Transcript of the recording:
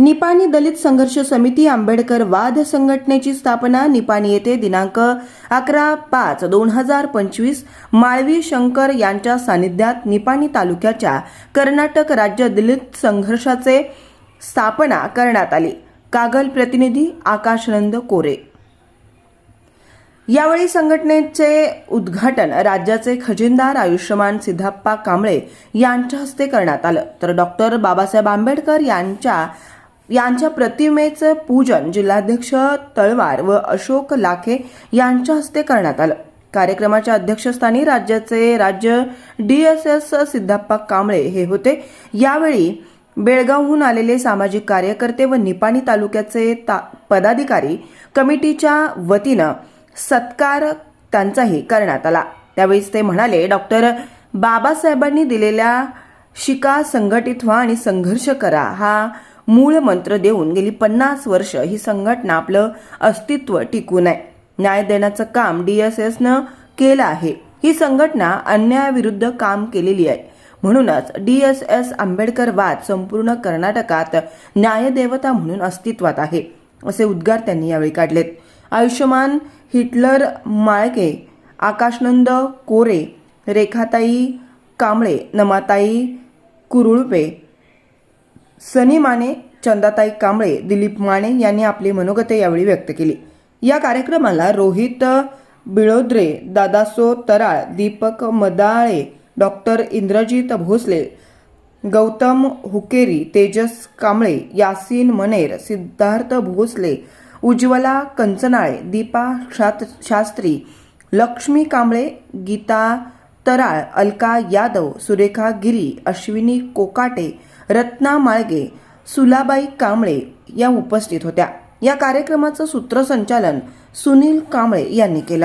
निपाणी दलित संघर्ष समिती आंबेडकर वाद संघटनेची स्थापना निपाणी येथे दिनांक अकरा पाच दोन हजार पंचवीस माळवी शंकर यांच्या सानिध्यात निपाणी तालुक्याच्या कर्नाटक राज्य दलित संघर्षाचे स्थापना करण्यात आली. कागल प्रतिनिधी आकाशनंद कोरे. यावेळी संघटनेचे उद्घाटन राज्याचे खजिनदार आयुष्यमान सिद्धाप्पा कांबळे यांच्या हस्ते करण्यात आलं. तर डॉक्टर बाबासाहेब आंबेडकर यांच्या यांच्या प्रतिमेचं पूजन जिल्हाध्यक्ष तळवार व अशोक लाखे यांच्या हस्ते करण्यात आलं. कार्यक्रमाच्या अध्यक्षस्थानी राज्याचे राज्य डीएसएस सिद्धाप्पा कांबळे हे होते. यावेळी बेळगावहून आलेले सामाजिक कार्यकर्ते व निपाणी तालुक्याचे ता- पदाधिकारी कमिटीच्या वतीनं सत्कार त्यांचाही करण्यात आला. त्यावेळीच ते म्हणाले डॉक्टर बाबासाहेबांनी दिलेल्या शिका संघटित व्हा आणि संघर्ष करा. हा मूळ मंत्र देऊन गेली पन्नास वर्ष ही संघटना आपलं अस्तित्व टिकून आहे न्याय देण्याचं काम डीएसएसनं केलं आहे. ही संघटना अन्यायाविरुद्ध काम केलेली आहे. म्हणूनच डीएसएस आंबेडकर वाद संपूर्ण कर्नाटकात न्यायदेवता म्हणून अस्तित्वात आहे असे उद्गार त्यांनी यावेळी काढलेत. आयुष्यमान हिटलर माळके आकाशनंद कोरे रेखाताई कांबळे नमाताई कुरुळपे सनी माने चंदाताई कांबळे दिलीप माने यांनी आपली मनोगते यावेळी व्यक्त केली. या कार्यक्रमाला रोहित बिळोद्रे दादासो तराळ दीपक मदाळे डॉक्टर इंद्रजित भोसले गौतम हुकेरी तेजस कांबळे यासीन मनेर सिद्धार्थ भोसले उज्ज्वला कंचनाळे दीपा शात- शास्त्री लक्ष्मी कांबळे गीता तराळ अलका यादव सुरेखा गिरी अश्विनी कोकाटे रत्ना माळगे सुलाबाई कांबळे या उपस्थित होत्या. या कार्यक्रमाचं सूत्रसंचालन सुनील कांबळे यांनी केलं.